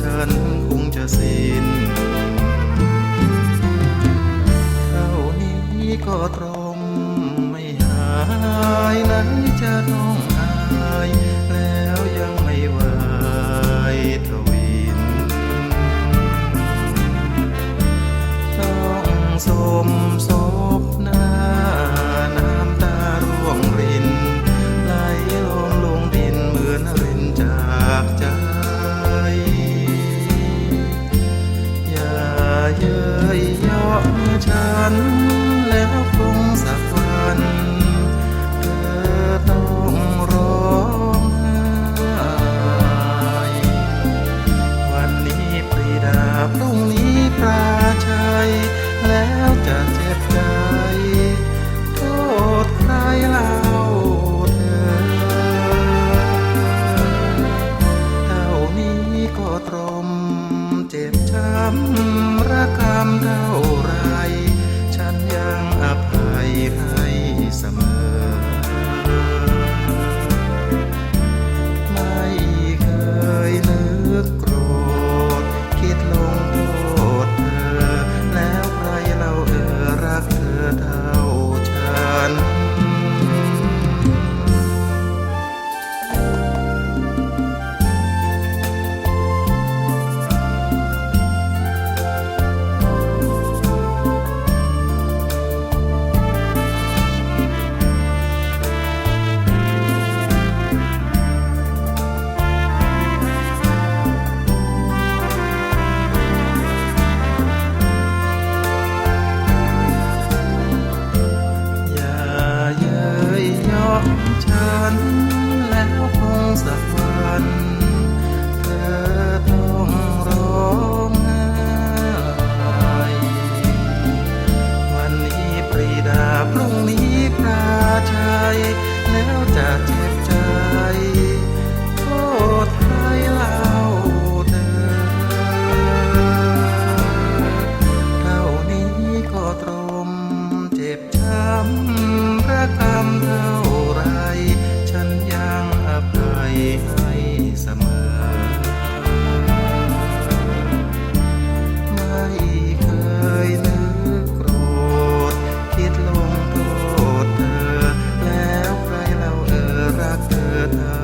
ฉันคงจะสิ้นเท่านี้ก็ตรมไม่หายไหนจะต้องอาย แล้วยังไม่วายทวิน ต้องสมสมำระกำเท่าไร ฉันยังอภัยให้เสมอำระกำเท่าไร ฉันยังอภัยให้เสมอ ไม่เคยนึกโกรธ คิดลงโทษเธอ แล้วใครเราเออรักเธอ